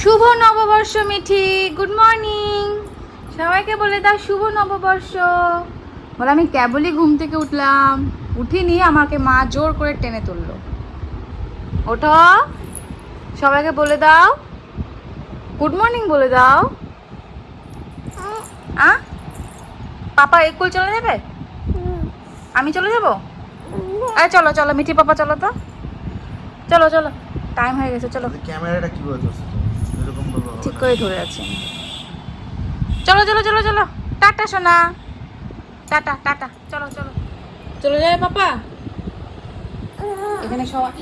শুভ নববর্ষ Mithi good morning সবাইকে বলে দাও শুভ নববর্ষ। বলে আমি কেবলই ঘুম থেকে উঠলাম। উঠিনি আমাকে মা জোর করে টেনে তুললো। ওঠো। সবাইকে বলে দাও। গুড মর্নিং বলে দাও। আ? পাপা স্কুল চলে যাবে? আমি চলে যাব? আরে চলো চলো মিঠি পাপা চলো তো। চলো চলো। টাইম হয়ে গেছে চলো। ক্যামেরাটা ভাবে হবে ঠিক। করে ধরে আছি আমি। চলো চলো চলো চলো। টাটা সোনা। Tata tata. চলো চলো। চলে যাবে পাপা? এখানে সবাই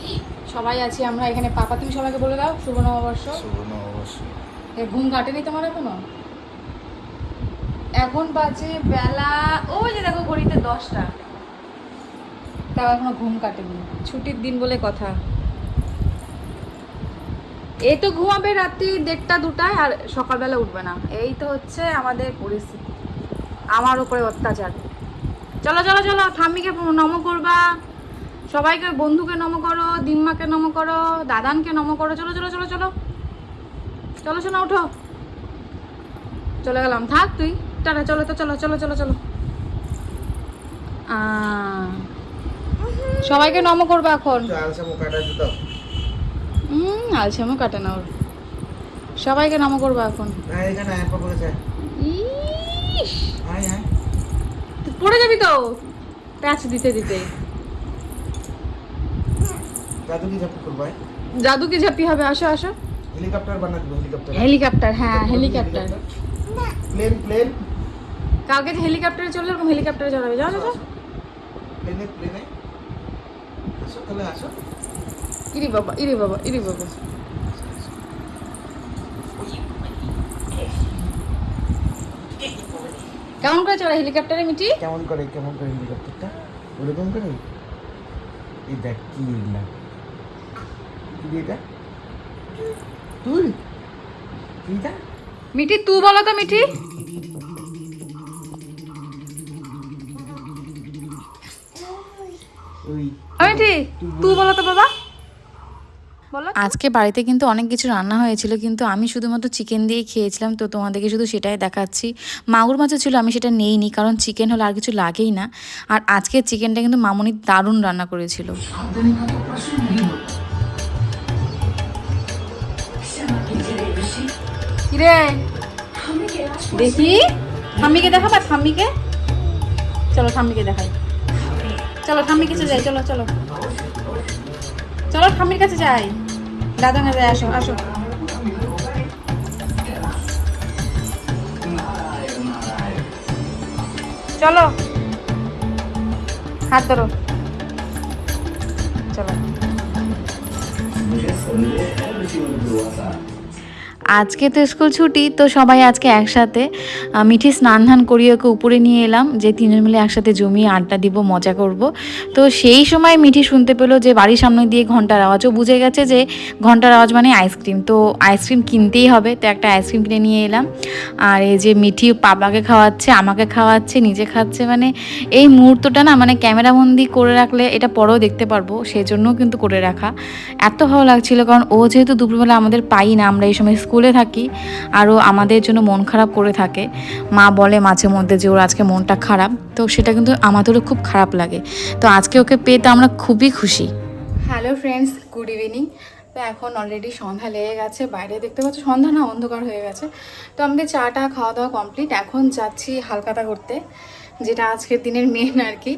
সবাই আছি আমরা। এখানে পাপা তুমি সবাইকে বলে দাও শুভ নববর্ষ। শুভ নববর্ষ। এ ঘুম কাটেনি তোমার এখনও? এখন বাজে বেলা ওই যে দেখো ঘড়িতে দশটা। তাও এখনও ঘুম কাটেনি। ছুটির দিন বলে কথা। এই তো ঘুমাবে রাত্রি দেড়টা, দুটায়, আর সকালবেলা উঠবে না। এই তো হচ্ছে আমাদের পরিস্থিতি। আমার উপরে অত্যাচার। চলো চলো চলো, ঠাম্মিকে নম করবা। সবাইকে, বন্ধুকে নম করো, দিম্মাকে নম করো, দাদানকে নম করো। চলো চলো চলো চলো। চলো, শোনা, উঠো। চলে গেলাম। থাক তুই। টাটা, চলো তো, চলো চলো চলো চলো। সবাইকে নম করবে এখন একটু আলসা মুখাটা একটু দাও। হুম আলসামও কাটে না ওর। সবাইকে নম করবে এখন। তুই পড়ে যাবি তো? প্যাচ দিতে দিতে। দাদু কি ঝাঁপি হবে? আসো আসো। হেলিকপ্টার বানা দেবো, হেলিকপ্টার। হেলিকপ্টার হ্যাঁ হেলিকপ্টার প্লেন, প্লেন। কালকে যে হেলিকপ্টারে চলে এরকম হেলিকপ্টারে চড়াবে। যাও যাও যাও। প্লেনে, প্লেনে। আসো, তাহলে আসো। ইরি বাবা ইরি বাবা ইরি বাবা। কেমন করে চড়ে হেলিকপ্টারে মিটি কেমন করে কেমন করে হেলিকপ্টারটা? ওরকম করে? এই দেখ কি রে এটা? তুই? কি এটা? মিঠি তু বলো তো মিঠি। ওই। মিঠি তু বলো তো বাবা আজকে বাড়িতে কিন্তু অনেক কিছু রান্না হয়েছিল কিন্তু আমি শুধুমাত্র চিকেন দিয়েই খেয়েছিলাম তো তোমাদেরকে শুধু সেটাই দেখাচ্ছি। মাগুর মাছও ছিল আমি সেটা নেইনি কারণ চিকেন হলে আর কিছু লাগেই না। আর আজকে চিকেনটা কিন্তু মামুনি দারুণ রান্না করেছিল। কিরে? দেখি। ঠাম্মিকে দেখাবা ঠাম্মিকে? চলো ঠাম্মিকে দেখাই। চলো ঠাম্মির কাছে যাই চলো চলো। চলো ঠাম্মির কাছে যাই। দাদা না যাই আসো আসো। চলো। হাত ধরো। চলো। আজকে তো স্কুল ছুটি, তো সবাই আজকে একসাথে মিঠি স্নান ধান করিয়ে ওকে উপরে নিয়ে এলাম, যে তিনজন মিলে একসাথে জমিয়ে আড্ডা দিব, মজা করব। তো সেই সময় মিঠি শুনতে পেল যে বাড়ির সামনে দিয়ে ঘণ্টার আওয়াজও বুঝে গেছে যে ঘণ্টার আওয়াজ মানে আইসক্রিম। তো আইসক্রিম কিনতেই হবে, তো একটা আইসক্রিম কিনে নিয়ে এলাম। আর এই যে মিঠি পাপাকে খাওয়াচ্ছে, আমাকে খাওয়াচ্ছে, নিজে খাচ্ছে মানে এই মুহূর্তটা না মানে ক্যামেরাবন্দি করে রাখলে এটা পরেও দেখতে পারব, সেজন্যও কিন্তু করে রাখা। এত ভালো লাগছিল, কারণ ও যেহেতু দুপুরবেলা আমাদের পাই না, আমরা এই সময় স্কুলে থাকি আর ও আমাদের জন্য মন খারাপ করে থাকে। মা বলে মাঝে মধ্যে যে ওর আজকে মনটা খারাপ, তো সেটা কিন্তু আমাদেরও খুব খারাপ লাগে। তো আজকে ওকে পেয়ে তো আমরা খুবই খুশি। হ্যালো ফ্রেন্ডস গুড ইভিনিং তো এখন অলরেডি সন্ধ্যা লেগে গেছে, বাইরে দেখতে পাচ্ছ সন্ধ্যা না, অন্ধকার হয়ে গেছে। তো আমাদের চাটা খাওয়া দাওয়া কমপ্লিট এখন যাচ্ছি হালকাতা করতে, যেটা আজকের দিনের মেন আর কি।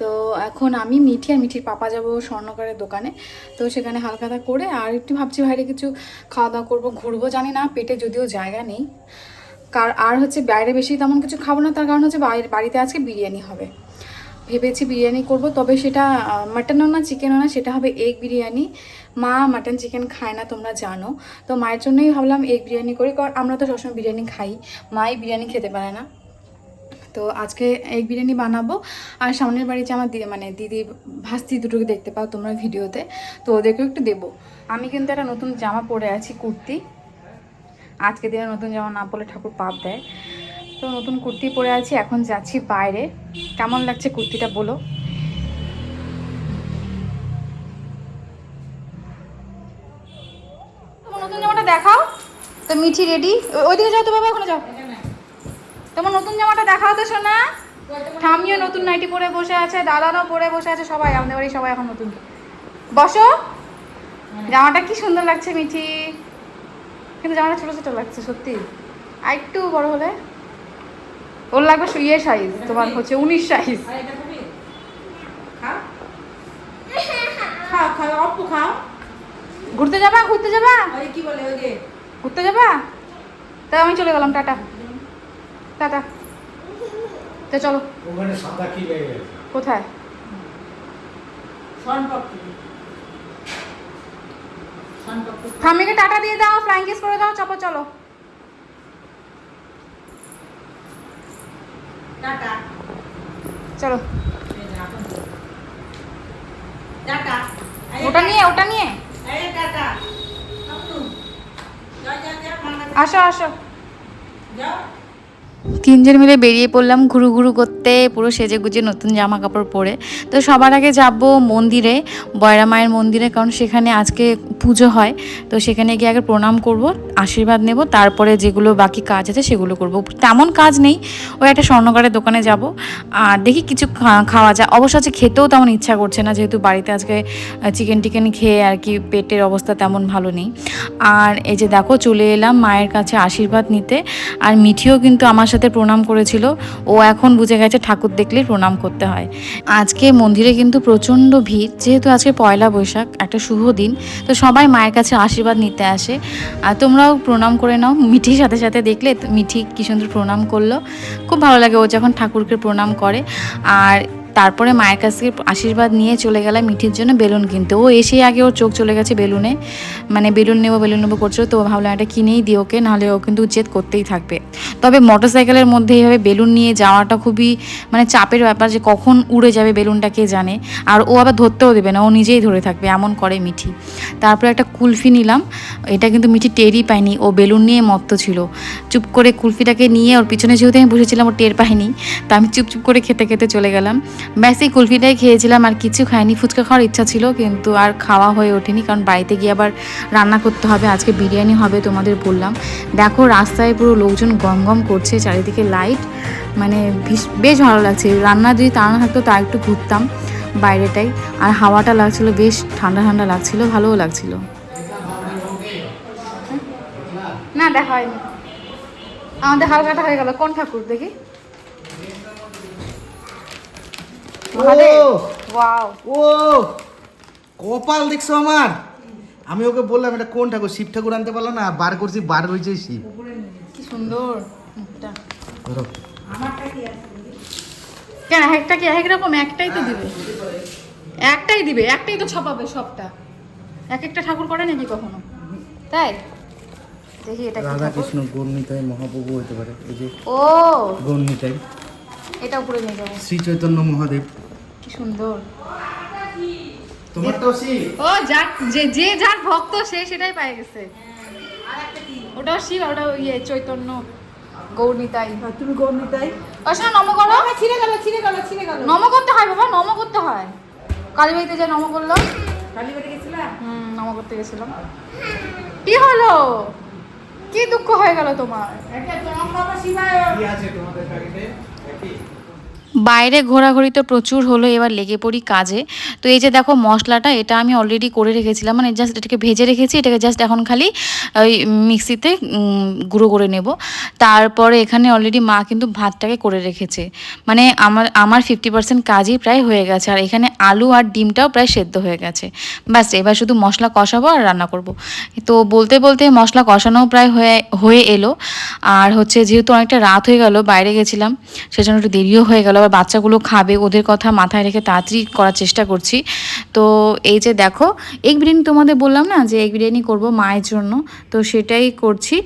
তো এখন আমি মিঠি আর মিঠির পাপা যাব স্বর্ণকারের দোকানে। তো সেখানে হালকাতা করে আর একটু ভাবছি বাইরে কিছু খাওয়া দাওয়া করব, ঘুরবো, জানি না, পেটে যদিও জায়গা নেই। কার, আর হচ্ছে বাইরে বেশি তেমন কিছু খাব না, তার কারণ হচ্ছে বাড়িতে আজকে বিরিয়ানি হবে। ভেবেছি বিরিয়ানি করব, তবে সেটা মাটনও না চিকেনও না, সেটা হবে এগ বিরিয়ানি। মা মাটন চিকেন খায় না, তোমরা জানো। তো মায়ের জন্যই ভাবলাম এগ বিরিয়ানি করি, কারণ আমরা তো সবসময় বিরিয়ানি খাই। মাই বিরিয়ানি খেতে পারে না। তো আজকে এগ বিরিয়ানি বানাবো। আর সামনের বাড়িতে আমার মানে দিদি, ভাস্তি দুটোকে দেখতে পাও তোমরা ভিডিওতে, তো ওদেরকেও একটু দেবো। আমি কিন্তু একটা নতুন জামা পরে আছি, কুর্তি। আজকে দিনে নতুন জামা না পরলে ঠাকুর পাপ দেয়। তো নতুন কুর্তি পরে আছি, এখন যাচ্ছি বাইরে। কেমন লাগছে কুর্তিটা বলো? নতুন জামাটা দেখাও। তো মিঠি রেডি। ওইদিকে যাও তো বাবা, ওখানে যাও। তোমার নতুন জামাটা দেখাও তো শোনা ঠামিও নতুন নাইটি পরে বসে আছে দাদারও পরে বসে আছে সবাই আমাদের বাড়ি সবাই এখন নতুন। বসো। জামাটা কি সুন্দর লাগছে মিঠি। কিন্তু জামাটা ছোটো ছোটো লাগছে সত্যি। আর একটু বড় হলে? ওর লাগবে ইয়ে সাইজ তোমার হচ্ছে উনিশ সাইজ। ঘুরতে যাবা ঘুরতে যাবা? ঘুরতে যাবা? তা আমি চলে গেলাম টাটা। টাটা তো চলো ওখানে সাদা কি লেগে কোথায়। শনপাপড়ি। টাটা দিয়ে দাও ফ্লাইং কিস করে দাও চপো চলো টাটা। চলো। টাটা। ওটা নিয়ে ওটা নিয়ে টাটা। আসো আসো যাও। তিনজন মিলে বেরিয়ে পড়লাম ঘুরু ঘুরু করতে, পুরো সেজে গুজে নতুন জামা কাপড় পরে। তো সবার আগে যাব মন্দিরে, বয়রা মায়ের মন্দিরে, কারণ সেখানে আজকে পুজো হয়। তো সেখানে গিয়ে আগে প্রণাম করব। আশীর্বাদ নেব, তারপরে যেগুলো বাকি কাজ আছে সেগুলো করব। তেমন কাজ নেই, ওই একটা স্বর্ণকারের দোকানে যাব। আর দেখি কিছু খাওয়া যায়। অবশ্য আছে খেতেও তেমন ইচ্ছা করছে না, যেহেতু বাড়িতে আজকে চিকেন টিকেন খেয়ে আর কি পেটের অবস্থা তেমন ভালো নেই। আর এই যে দেখো, চলে এলাম মায়ের কাছে আশীর্বাদ নিতে। আর মিঠিও কিন্তু আমার সাথে প্রণাম করেছিল। ও এখন বুঝে গেছে ঠাকুর দেখলেই প্রণাম করতে হয়। আজকে মন্দিরে কিন্তু প্রচণ্ড ভিড়, যেহেতু আজকে পয়লা বৈশাখ, একটা শুভ দিন। তো সবাই মায়ের কাছে আশীর্বাদ নিতে আসে। আর তোমরাও প্রণাম করে নাও। মিঠির সাথে সাথে দেখলে মিঠি কি সুন্দর প্রণাম করল। খুব ভালো লাগে ও যখন ঠাকুরকে প্রণাম করে। আর তারপরে মায়ের কাছ থেকে আশীর্বাদ নিয়ে চলে গেলাম মিঠির জন্য বেলুন কিনতে। ও এসে আগে ওর চোখ চলে গেছে বেলুনে। মানে বেলুন নেব বেলুন নেব করছিল, তো ভাবলাম এটা কিনেই দিই ওকে, নাহলে ও কিন্তু জেদ করতেই থাকবে। তবে মোটরসাইকেলের মধ্যে এইভাবে বেলুন নিয়ে যাওয়াটা খুবই মানে চাপের ব্যাপার যে কখন উড়ে যাবে বেলুনটা কে জানে। আর ও আবার ধরতেও দেবে না, ও নিজেই ধরে থাকবে, এমন করে মিঠি। তারপরে একটা কুলফি নিলাম, এটা কিন্তু মিঠি টেরই পায়নি, ও বেলুন নিয়ে মত্ত ছিল। চুপ করে কুলফিটাকে নিয়ে ওর পিছনে যেহেতু আমি বসেছিলাম, ও টের পাইনি তা আমি চুপ চুপ করে খেতে খেতে চলে গেলাম। ব্যাস কুলফিটাই খেয়েছিলাম আর কিছু খাইনি, ফুচকা খাওয়ার ইচ্ছা ছিল, কিন্তু আর খাওয়া হয়ে ওঠেনি, কারণ বাড়িতে গিয়ে আবার রান্না করতে হবে, আজকে বিরিয়ানি হবে তোমাদের বললাম। দেখো রাস্তায় পুরো লোকজন গম গম করছে, চারিদিকে লাইট মানে বেশ ভালো লাগছে। রান্না যদি তা না থাকতো, তা একটু ঘুরতাম বাইরেটাই। আর হাওয়াটা লাগছিল, বেশ ঠান্ডা ঠান্ডা লাগছিল, ভালোও লাগছিল। না, দেখা হয়নি। আমাদের হালকাটা হয়ে গেল। কোন ঠাকুর, দেখি? ও। ওয়াও। ও। কপাল দেখছ আমার? আমি ওকে বললাম এটা কোন ঠাকুর? শিব ঠাকুর আনতে পারল না? বার করছি বার হয়েছে শিব। কি সুন্দর। মুখটা ধরো। আমারটা কি আছে? কেন একটা কি এক রকম? একটাই তো দিবে। একটাই দিবে। একটাই তো ছাপাবে সবটা। এক একটা ঠাকুর করে নাকি কখনো? তাই? দেখি এটা রাধা? কৃষ্ণ গৌরনীতাই মহাপ্রভু হতে পারে। এই যে ও। গৌরনীতাই এটা উপরে নিয়ে যাব। শ্রী চৈতন্য মহাদেব। কি সুন্দর। তোমারটাও শিব ও যার যে যে যার ভক্ত সে সেটাই পাই গেছে। ওটাও শিব ওটা ইয়ে চৈতন্য গৌরনিতাই। তুমি গৌরনীতাই? অসা নম করো। বাবা, ছিঁড়ে গেল, ছিঁড়ে গেল, ছিঁড়ে গেল। নম করতে হয় বাবা নম করতে হয়। কালীবাড়িতে যে নম করল। কালীবাড়ি গেছিলা? হুম নম করতে গেছিলাম। কি হলো? কি দুঃখ হয়ে গেল তোমার? এটা তো ওম নমঃ শিবায়। কি আছে তোমাদের প্যাকেটে একই? বাইরে ঘোরাঘুরি তো প্রচুর হলো, এবার লেগে পড়ি কাজে। তো এই যে দেখো মশলাটা, এটা আমি অলরেডি করে রেখেছিলাম মানে জাস্ট এটাকে ভেজে রেখেছি, এটাকে জাস্ট এখন খালি ওই মিক্সিতে গুঁড়ো করে নেব। তারপরে এখানে অলরেডি মা কিন্তু ভাতটাকে করে রেখেছে। মানে আমার আমার ফিফটি পার্সেন্ট কাজই প্রায় হয়ে গেছে, আর এখানে আলু আর ডিমটাও প্রায় সেদ্ধ হয়ে গেছে। ব্যাস, এবার শুধু মশলা কষাবো আর রান্না করব। তো বলতে বলতে মশলা কষানোও প্রায় হয়ে হয়ে এলো। আর হচ্ছে যেহেতু অনেকটা রাত হয়ে গেল, বাইরে গেছিলাম, সেজন্য একটু দেরিও হয়ে গেল। আবার বাচ্চাগুলো খাবে, ওদের কথা মাথায় রেখে তাড়াতাড়ি করার চেষ্টা করছি। তো এই যে দেখো এগ বিরিয়ানি তোমাদের বললাম না যে এগ বিরিয়ানি করব মায়ের জন্য, তো সেটাই করছি।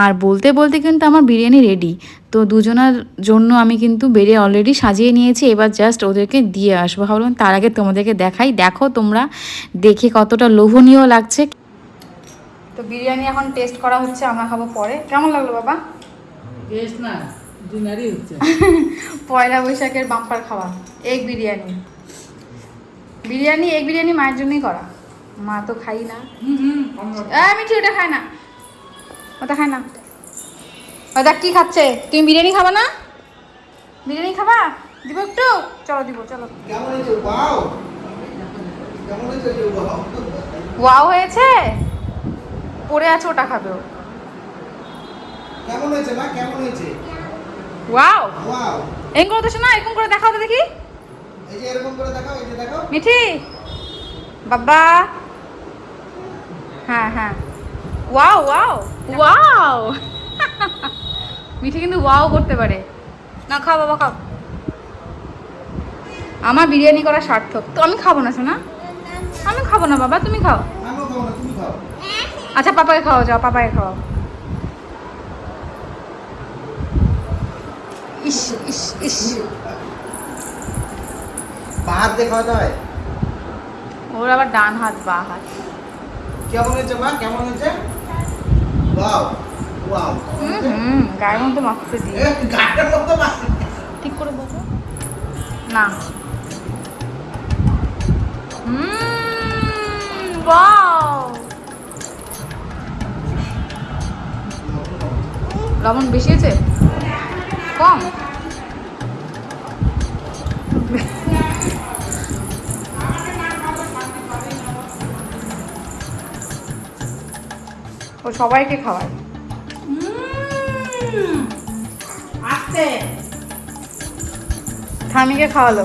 আর বলতে বলতে কিন্তু আমার বিরিয়ানি রেডি তো দুজনার জন্য আমি কিন্তু বেরিয়ে অলরেডি সাজিয়ে নিয়েছি, এবার জাস্ট ওদেরকে দিয়ে আসব। ভাবলাম তার আগে তোমাদেরকে দেখাই, দেখো তোমরা দেখে কতটা লোভনীয় লাগছে। তো বিরিয়ানি এখন টেস্ট করা হচ্ছে, আমরা খাব পরে। কেমন লাগল বাবা? বেশ না। পয়লা বৈশাখের বাম্পার খাওয়া এগ বিরিয়ানি। বিরিয়ানি এগ বিরিয়ানি মায়ের জন্যই করা। মা তো খাই না। হুম, হুম, আমি ঠিক ওটা খাই না। ওটা খায় না। ওটা কি খাচ্ছে। তুমি বিরিয়ানি খাবা না? বিরিয়ানি খাবা? দিব একটু? চলো দিব চলো। ওয়াও! হয়েছে? ওয়াও! ওয়াও হয়েছে? পড়ে আছে ওটা খাবে ও। কেমন হয়েছে মা? কেমন হয়েছে? ওয়াও ওয়াও এরকম করে তো শোনা এরকম করে দেখাও তো দেখি। এই যে এরকম করে দেখাও এই যে দেখো মিঠি। বাবা। হ্যাঁ হ্যাঁ। ওয়াও ওয়াও ওয়াও মিঠি কিন্তু ওয়াও করতে পারে। না খাও বাবা খাও। আমার বিরিয়ানি করা সার্থক। তো আমি খাব না শোনা আমি খাব না বাবা তুমি খাও। আমিও খাব না তুমি খাও। আচ্ছা পাপাকে খাওয়া যাও পাপাকে খাওয়াও ইস ইস। ইস দিয়ে খাওয়াতে হয়? ওর আবার ডান হাত বা হাত। কেমন হয়েছে মা? কেমন হয়েছে? Wow wow. হুম গায়ের মধ্যে মাখতে দিই এ, গাটার ঠিক করে বলো। না। হুম ওয়াও। লবণ বেশি আছে কম? ও সবাইকে খাওয়ায়। ঠামিকে খাওয়ালো।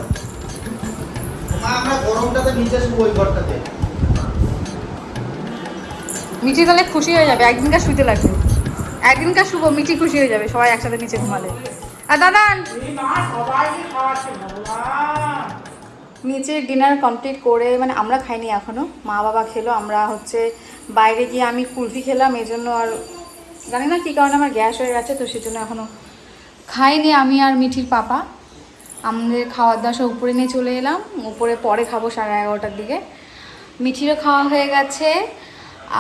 মা আমরা গরমটাতে নিচে শুবো ওই ঘরটাতে। মিঠি তাহলে খুশি হয়ে যাবে একদিনকার শুতে লাগবে। একদিনকার শুভ মিঠি খুশি হয়ে যাবে সবাই একসাথে নিচে ঘুমালে। আর দাদা নিচে ডিনার কমপ্লিট করে মানে আমরা খাইনি এখনও মা বাবা খেলো আমরা হচ্ছে বাইরে গিয়ে আমি কুলফি খেলাম এই জন্য আর জানি না কী কারণে আমার গ্যাস হয়ে গেছে, তো সেজন্য এখনও খাইনি আমি আর মিঠির পাপা। আমাদের খাওয়ার দাওয়া সব উপরে নিয়ে চলে এলাম, উপরে পরে খাব সাড়ে এগারোটার দিকে। মিঠিরও খাওয়া হয়ে গেছে,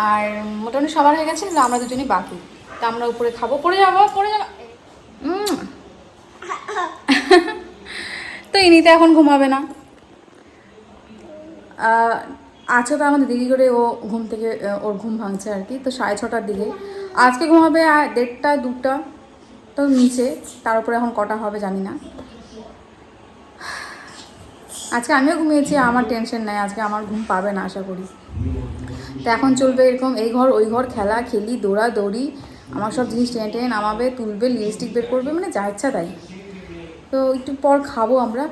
আর মোটামুটি সবার হয়ে গেছে আমরা দুজনই বাকি। তা আমরা উপরে খাব। পড়ে যাব পড়ে যাব। তো ইনিতে এখন ঘুমাবে না। আজকে তো আমাদের দিদি করে ও ঘুম থেকে ওর ঘুম ভাঙছে আর কি, তো সাড়ে ছটার দিকে। আজকে ঘুমাবে দেড়টা, দুটা, তো নিচে, তার উপরে এখন কটা হবে জানি না। আজকে আমিও ঘুমিয়েছি, আমার টেনশন নাই, আজকে আমার ঘুম পাবে না আশা করি। তো এখন চলবে এরকম, এই ঘর, ওই ঘর, খেলা, খেলি, দৌড়া, দৌড়ি, আমার সব জিনিস টেনে টেনে নামাবে, তুলবে লিপস্টিক বের করবে মানে যা ইচ্ছা তাই। তো একটু পর খাব আমরা।